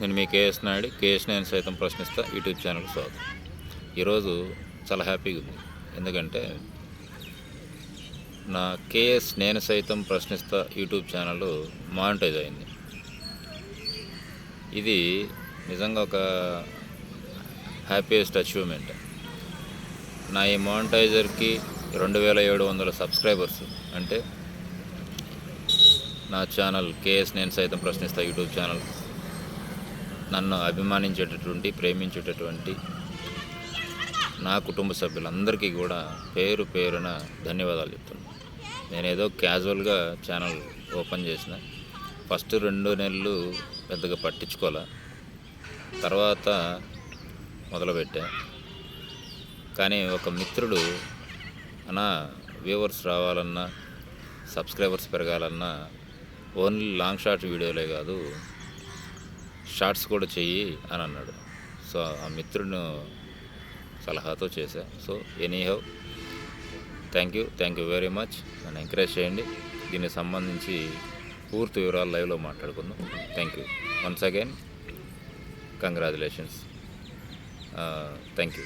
నేను మీ KS Naidu KS నేను సైతం ప్రశ్నిస్తా. యూట్యూబ్ ఛానల్కి స్వాగతం. ఈరోజు చాలా హ్యాపీగా ఉంది. ఎందుకంటే నా కేఎస్ నేను సైతం ప్రశ్నిస్తా యూట్యూబ్ ఛానల్ మానిటైజ్ అయింది. ఇది నిజంగా ఒక హ్యాపీయెస్ట్ అచీవ్మెంట్. నా ఈ మానిటైజర్కి రెండు వేల ఏడు వందల సబ్స్క్రైబర్స్ అంటే నా ఛానల్ కేఎస్ నేను సైతం ప్రశ్నిస్తా యూట్యూబ్ ఛానల్ నన్ను అభిమానించేటటువంటి ప్రేమించేటటువంటి నా కుటుంబ సభ్యులందరికీ కూడా పేరు పేరున ధన్యవాదాలు చెప్తున్నాను. నేను ఏదో క్యాజువల్గా ఛానల్ ఓపెన్ చేసిన. ఫస్ట్ రెండు నెలలు పెద్దగా పట్టించుకోలే. తర్వాత మొదలుపెట్టా. కానీ ఒక మిత్రుడు అన్నా వ్యూవర్స్ రావాలన్నా సబ్స్క్రైబర్స్ పెరగాలన్నా ఓన్లీ లాంగ్ షార్ట్ వీడియోలే కాదు షార్ట్స్ కూడా చెయ్యి అని అన్నాడు. సో ఆ మిత్రుడు సలహాతో చేశా. So anyhow thank you thank you very much. నన్ను ఎంకరేజ్ చేయండి. దీనికి సంబంధించి పూర్తి వివరాలు లైవ్లో మాట్లాడుకుందాం. Thank you. Once again congratulations. Thank you.